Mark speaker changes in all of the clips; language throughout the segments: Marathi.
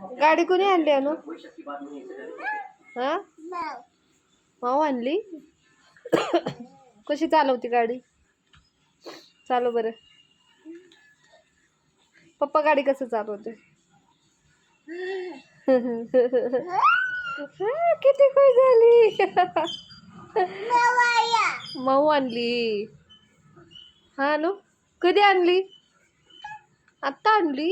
Speaker 1: गाडी कोणी आणली अनु? हा? माऊ आणली? कशी चालवती गाडी? चालव बरं. पप्पा गाडी कसं चालवते किती खुश झाली. माऊ आणली. हा नो कधी आणली? आत्ता आणली?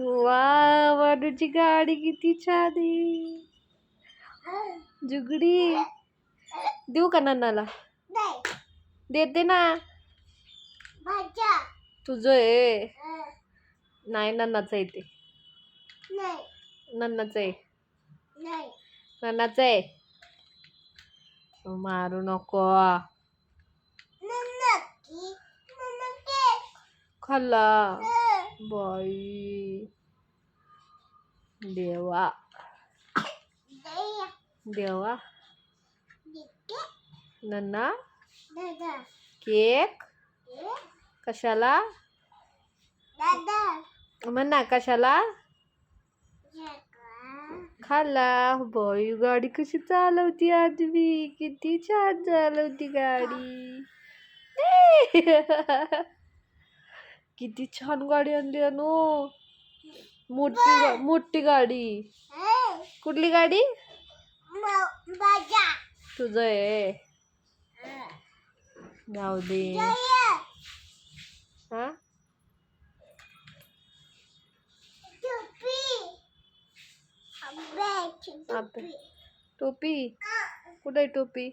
Speaker 1: वा वाडूची गाडी किती छान आहे. जुगडी. देऊ का नन्नाला देते ना. तुझं आहे. नाही नन्नाचं आहे ते. नन्नाचं आहे. नन्नाचं आहे. मारू नको. खाल्ला. बाई. देवा. देवा. नन्ना. केक. कशाला? म्हणा कशाला? खाला बाई गाडी कशी चालवती आदमी किती छान चालवती गाडी. किती छान गाडी आणली अनु मोठी गा- मोठी गाडी. कुठली गाडी? तुझं आहे. जाऊ दे. हा. टोपी. कुठे टोपी?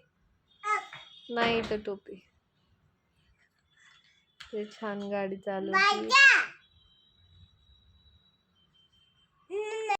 Speaker 1: नाही तर टोपी. ते छान गाडी चालवते.